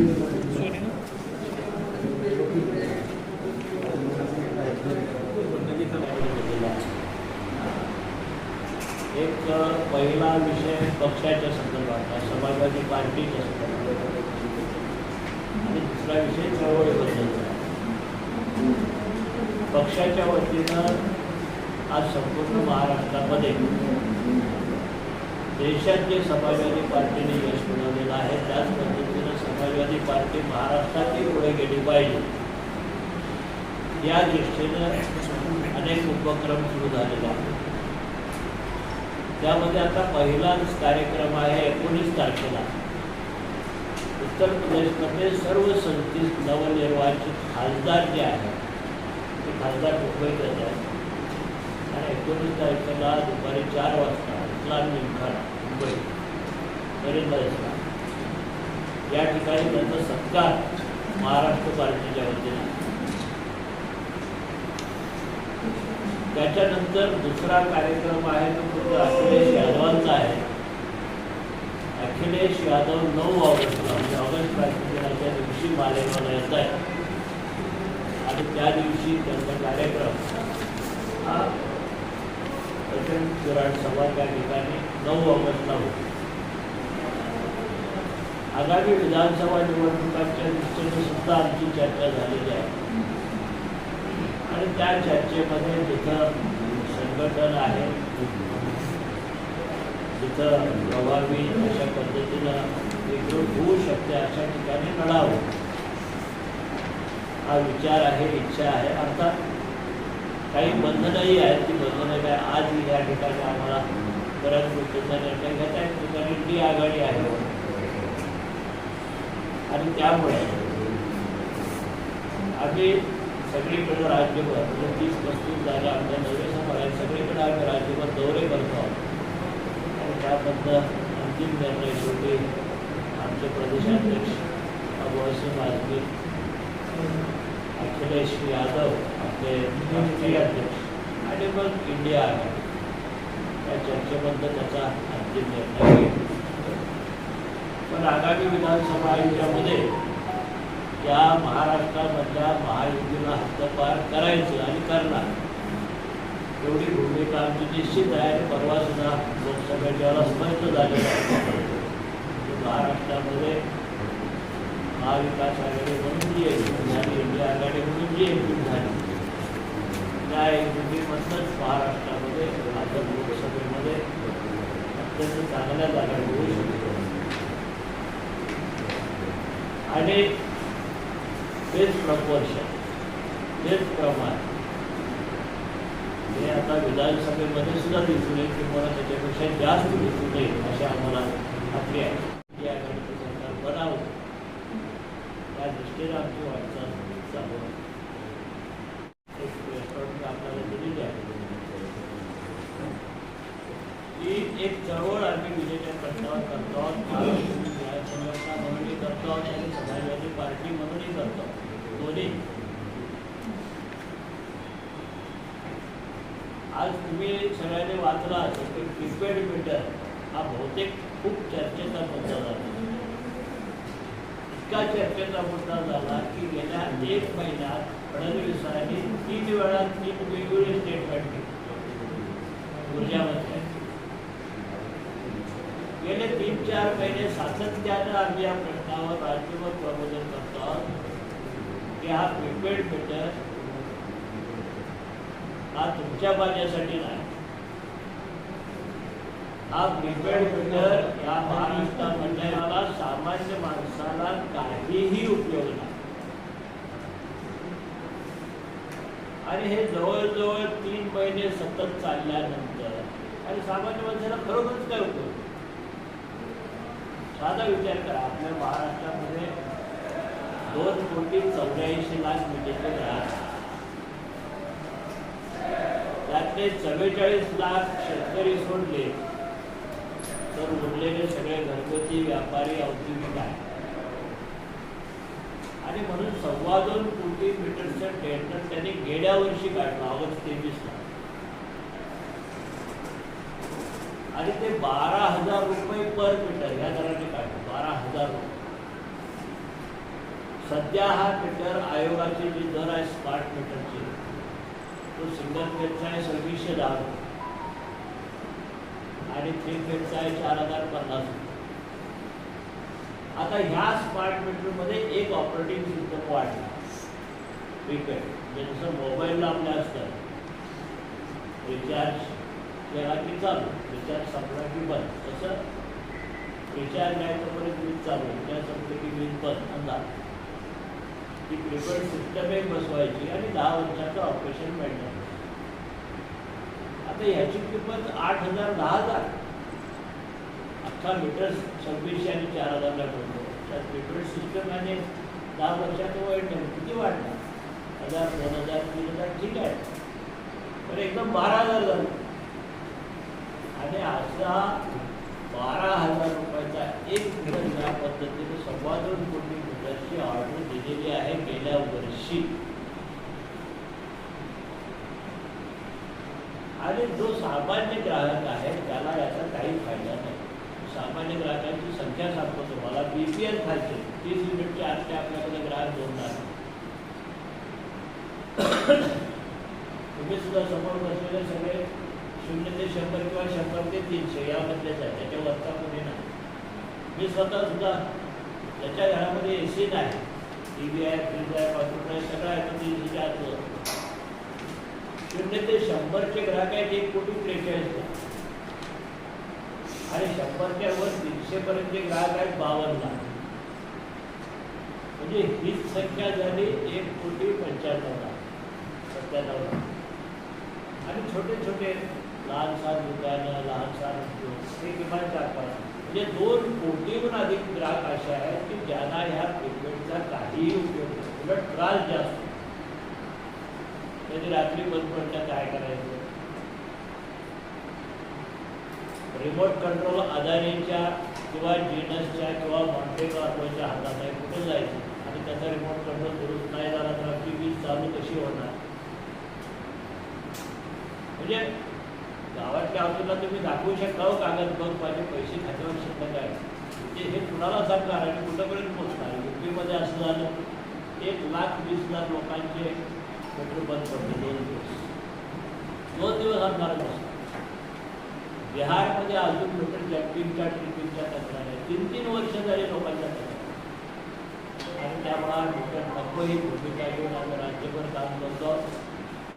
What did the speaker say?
एक पहिला विषय पक्षाच्या संदर्भात समाजवादी पार्टीच्या संदर्भात. आणि दुसरा विषय चळवळीबद्दलचा पक्षाच्या वतीनं आज संपूर्ण महाराष्ट्रामध्ये देशात जे समाजवादी पार्टीने यश मिळवलेलं आहे त्या पार्टी महाराष्ट्रातही पुढे गेली पाहिजे. या दृष्टीनं अनेक उपक्रम सुरू झालेले आहेत. त्यामध्ये आता पहिलाच कार्यक्रम आहे एकोणीस तारखेला. उत्तर प्रदेशमध्ये सर्व सदतीस नवनिर्वाचित खासदार जे आहेत ते खासदार मुंबईत आहेत. आणि एकोणीस तारखेला दुपारी चार वाजता इस्लाम जिमखाना मुंबई. नरेंद्र या ठिकाणी त्यांचा सत्कार महाराष्ट्र पार्टीच्या वतीने. त्याच्यानंतर दुसरा कार्यक्रम आहे तो फक्त अखिलेश यादवांचा आहे. अखिलेश यादव नऊ ऑगस्टला म्हणजे ऑगस्ट क्रांतीदिनाच्या दिवशी मालेगावला येत आहे आणि त्या दिवशी त्यांचा कार्यक्रम हा प्रचंड पुराण सभा त्या ठिकाणी नऊ ऑगस्टला होतो. आगामी विधानसभा निवडणुकांच्या दृष्टीने सुद्धा आमची चर्चा झालेली आहे. आणि त्या चर्चेमध्ये जिथं संघटन आहे जिथं प्रभावी अशा पद्धतीनं एकजूट होऊ शकते अशा ठिकाणी लढावं. हा विचार आहे इच्छा आहे. अर्थात काही बंधनही आहेत ती बंधनं काय आज या ठिकाणी आम्हाला बऱ्याच गोष्टींचा निर्णय घेता येत ठिकाणी ती आघाडी आहे. आणि त्यामुळे आम्ही सगळीकडे राज्यभर म्हणजे तीस पस्तीस जागा आमच्या नवे समोर आहेत. सगळीकडे आम्ही राज्यभर दौरे करतो आणि त्याबद्दल अंतिम निर्णय शेवटी आमचे प्रदेशाध्यक्ष अबुहसिम आझमी अखिलेश यादव आपले राष्ट्रीय अध्यक्ष आणि मग इंडिया आघाडी या चर्चेबद्दल त्याचा अंतिम निर्णय घेईल आगामी विधानसभा आयोगामध्ये या महाराष्ट्रामधल्या महायुतीला हद्दपार करायचं आणि करणार. एवढी भूमिका आमची निश्चित आहे परवा सुद्धा लोकसभेच्या वेळेला स्पष्ट झालेलं आहे. महाराष्ट्रामध्ये महाविकास आघाडी म्हणून जी एकजूट झाली इंडिया आघाडी म्हणून जी एकजूट झाली त्या एकजुटीमधनंच महाराष्ट्रामध्ये आता लोकसभेमध्ये अत्यंत चांगल्या जागा होऊ शकतो आणि तेच प्रपोर्शन तेच प्रमाण. हे आता विधानसभेमध्ये सुद्धा दिसून येईल किंवा त्याच्यापेक्षा जास्त दिसून येईल अशी आम्हाला खात्री आहे. या आघाडीचं सरकार बनावं. त्या दृष्टीने आमची वाटचाल चालू आहे. एक रेस्टॉरंट आपल्याला दिलेली आहे ही एक चळवळ आम्ही विजेच्या पट्ट्यावर करतो. करतो आहोत आणि समाजवादी पार्टी म्हणूनही करतो. दोन्ही. आज तुम्ही सगळ्यांनी वाचला असेल की प्रिपेड मीटर हा बहुतेक खूप चर्चेचा मुद्दा झाला. इतका चर्चेचा मुद्दा झाला की गेल्या एक महिन्यात फडणवीसांनी तीन वेळा तीन वेगवेगळे स्टेटमेंट घेतले ऊर्जामध्ये गेले तीन चार महिने सातत्यानं आम्ही या प्रश्नावर राज्यभर प्रबोधन करतो आहोत की हा प्रिपेड मीटर हा तुमच्या माझ्यासाठी नाही। हा प्रिपेड मीटर या महाराष्ट्रामधल्या सामान्य माणसाला काहीही उपयोग नाही. आणि हे जवळजवळ तीन महिने सतत चालल्यानंतर आणि सामान्य माणसाला खरोखरच काय उपयोग साधा विचार करा. आपल्या महाराष्ट्रामध्ये दोन कोटी चौऱ्याऐंशी लाख मिटिंग त्यातले चव्वेचाळीस लाख शेतकरी सोडले तर उरलेले सगळे घरगुती व्यापारी औद्योगिक आहे आणि म्हणून सव्वा दोन कोटी मीटरचं टेंडर त्यांनी गेल्या वर्षी काढलं ऑगस्ट तेवीसला. आणि ते बारा हजार रुपये पर मीटर या दराने काढले बारा हजार रुपये. सध्या हा मीटर आयोगाचे जे दर आहे स्मार्ट मीटरचे तो सिंगल फेजचा आहे सव्वीसशे दहा रुपये. आणि थ्री फेजचा आहे चार हजार पन्नास रुपये. आता ह्या स्मार्ट मीटरमध्ये एक ऑपरेटिंग सिस्टम वाढला. प्रीपेड म्हणजे जसं मोबाईलला आपल्या असतं रिचार्ज केला की चालू रिचार्ज संपला की बंद तसं रिचार्ज नाही तोपर्यंत वीज चालू रिचार्ज संपलं की वीज बंद अंदाज ती प्रिपेड सिस्टम एक बसवायची आणि दहा वर्षाचं ऑपरेशन मिळणार. आता ह्याची किंमत आठ हजार दहा हजार. अख्खा मीटर सव्वीसशे आणि चार हजारला पडतो त्या प्रिपेड सिस्टम आणि दहा वर्षाचं वय नाही किती वाढणार? हजार दोन हजार तीन हजार ठीक आहे. पण एकदम बारा हजार झालं आणि असा बारा हजार रुपयाचा एक मीटर ज्या पद्धतीने सव्वा दोन कोटी मीटरची ऑर्डर दिलेली आहे गेल्या वर्षी आणि जो सामान्य ग्राहक आहे त्याला याचा काही फायदा नाही. सामान्य ग्राहकांची संख्या सांगतो तुम्हाला. बी पी एल खालचे तीस युनिटचे आजचे आपल्याकडे ग्राहक जोडणार तुम्ही सुद्धा समोर बसलेले सगळे शून्य ते शंभर किंवा शंभर ते तीनशे यामधलेच आहे त्याच्या वरचा कोणी नाही. मी स्वतः सुद्धा त्याच्या घरामध्ये ए सी नाही. टी व्ही आहे फ्रीज आहे कॉम्प्युटर आहे सगळं आहे तो तीनशेच्या शून्य ते शंभरचे ग्राहक आहेत एक कोटी त्रेचाळीस लाख. आणि शंभरच्या वर तीनशेपर्यंतचे ग्राहक आहेत बावन्न लाख. म्हणजे हीच संख्या झाली एक कोटी पंच्याण्णव लाख. सत्त्याण्णव लाख. आणि छोटे छोटे लहान सहान दुकानं लहान सहान उद्योग हे किमान चार पाच. म्हणजे दोन कोटीहून अधिक ग्राहक असे आहेत की ज्यांना ह्या पेमेंटचा काहीही उपयोग नाही. उलट त्रास जास्त. त्याची रात्री बंद पडलं काय करायचं? रिमोट कंट्रोल अदानीच्या किंवा जीनसच्या किंवा मॉन्टे कार्पोच्या हातात आहे कुठे जायचं? आणि त्याचा रिमोट कंट्रोल दुरुस्त नाही झाला तर आपली वीज चालू कशी होणार? म्हणजे गावातल्या बाजूला तुम्ही दाखवू शकता हो कागद बघ माझे पैसे खात्यावर शकता काय म्हणजे हे कुणाला सांगणार आणि कुठंपर्यंत पोहोचणार? युपीमध्ये असं झालं एक लाख वीस लाख लोकांचे पेट्रोल बंद पडले दोन दिवस. दोन दिवस असणार बसला बिहारमध्ये अजून मोठं जम्पिंगच्या ट्रिपिंगच्या तक्रार आहे तीन तीन वर्ष झाली लोकांच्या तक्रार. आणि त्यामुळे मोठ्या नको ही भूमिका घेऊन आम्ही राज्यभर काम करतो.